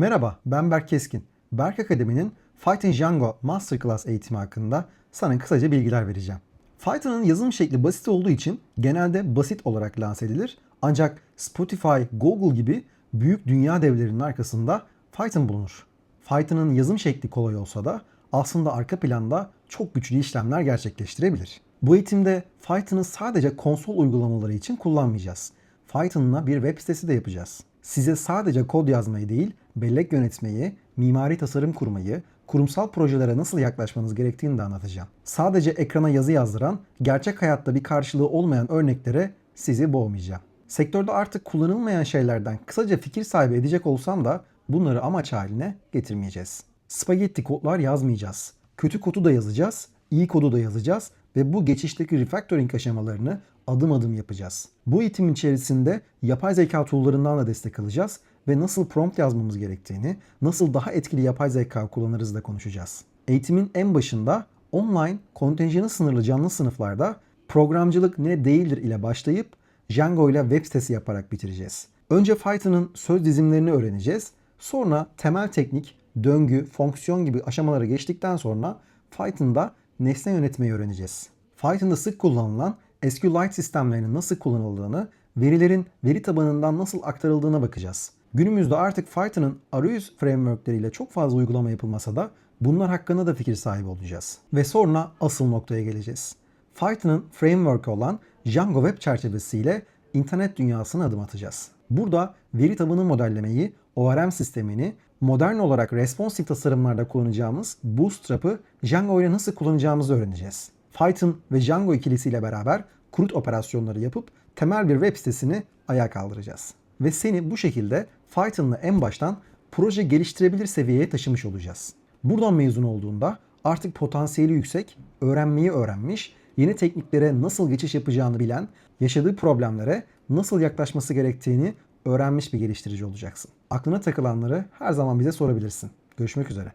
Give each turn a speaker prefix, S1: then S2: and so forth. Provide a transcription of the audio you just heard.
S1: Merhaba, ben Berk Keskin. Berk Akademi'nin Fighting Django Masterclass eğitimi hakkında sana kısaca bilgiler vereceğim. Python'ın yazım şekli basit olduğu için genelde basit olarak lanse edilir. Ancak Spotify, Google gibi büyük dünya devlerinin arkasında Python bulunur. Python'ın yazım şekli kolay olsa da aslında arka planda çok güçlü işlemler gerçekleştirebilir. Bu eğitimde Python'ı sadece konsol uygulamaları için kullanmayacağız. Python'la bir web sitesi de yapacağız. Size sadece kod yazmayı değil, bellek yönetmeyi, mimari tasarım kurmayı, kurumsal projelere nasıl yaklaşmanız gerektiğini de anlatacağım. Sadece ekrana yazı yazdıran, gerçek hayatta bir karşılığı olmayan örneklere sizi boğmayacağım. Sektörde artık kullanılmayan şeylerden kısaca fikir sahibi edecek olsam da bunları amaç haline getirmeyeceğiz. Spagetti kodlar yazmayacağız. Kötü kodu da yazacağız, iyi kodu da yazacağız ve bu geçişteki refactoring aşamalarını adım adım yapacağız. Bu eğitimin içerisinde yapay zeka tool'larından da destek alacağız ve nasıl prompt yazmamız gerektiğini, nasıl daha etkili yapay zeka kullanırız da konuşacağız. Eğitimin en başında online kontenjanı sınırlı canlı sınıflarda programcılık ne değildir ile başlayıp Django ile web sitesi yaparak bitireceğiz. Önce Python'ın söz dizimlerini öğreneceğiz. Sonra temel teknik, döngü, fonksiyon gibi aşamalara geçtikten sonra Python'da nesne yönetmeyi öğreneceğiz. Python'da sık kullanılan SQLite sistemlerinin nasıl kullanıldığını, verilerin veri tabanından nasıl aktarıldığına bakacağız. Günümüzde artık Python'ın arayüz frameworkleriyle çok fazla uygulama yapılmasa da bunlar hakkında da fikir sahibi olacağız. Ve sonra asıl noktaya geleceğiz. Python'ın framework olan Django Web çerçevesiyle internet dünyasına adım atacağız. Burada veri tabanı modellemeyi, ORM sistemini, modern olarak responsive tasarımlarda kullanacağımız Bootstrap'ı Django ile nasıl kullanacağımızı öğreneceğiz. Python ve Django ikilisiyle beraber CRUD operasyonları yapıp temel bir web sitesini ayağa kaldıracağız. Ve seni bu şekilde Python'la en baştan proje geliştirebilir seviyeye taşımış olacağız. Buradan mezun olduğunda artık potansiyeli yüksek, öğrenmeyi öğrenmiş, yeni tekniklere nasıl geçiş yapacağını bilen, yaşadığı problemlere nasıl yaklaşması gerektiğini öğrenmiş bir geliştirici olacaksın. Aklına takılanları her zaman bize sorabilirsin. Görüşmek üzere.